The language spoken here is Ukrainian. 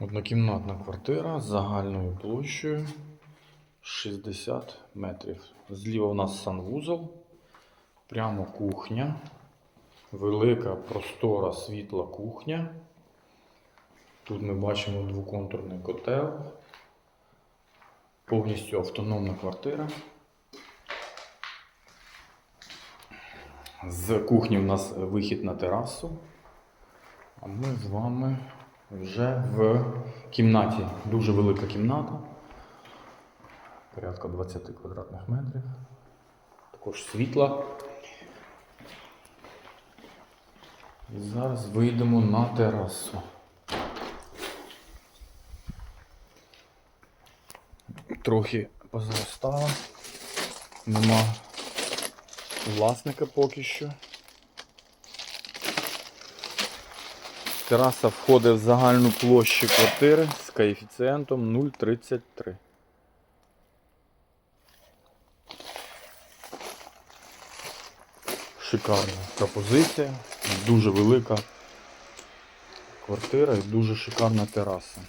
Однокімнатна квартира з загальною площею 60 метрів. Зліва у нас санвузол, прямо кухня, велика простора світла кухня. Тут ми бачимо двоконтурний котел, повністю автономна квартира. З кухні у нас вихід на терасу. А ми з вами вже в кімнаті. Дуже велика кімната. Порядка 20 квадратних метрів. Також світла. І зараз вийдемо на терасу. Трохи позаростала. Нема власника поки що. Тераса входить в загальну площу квартири з коефіцієнтом 0,33. Шикарна пропозиція, дуже велика квартира і дуже шикарна тераса.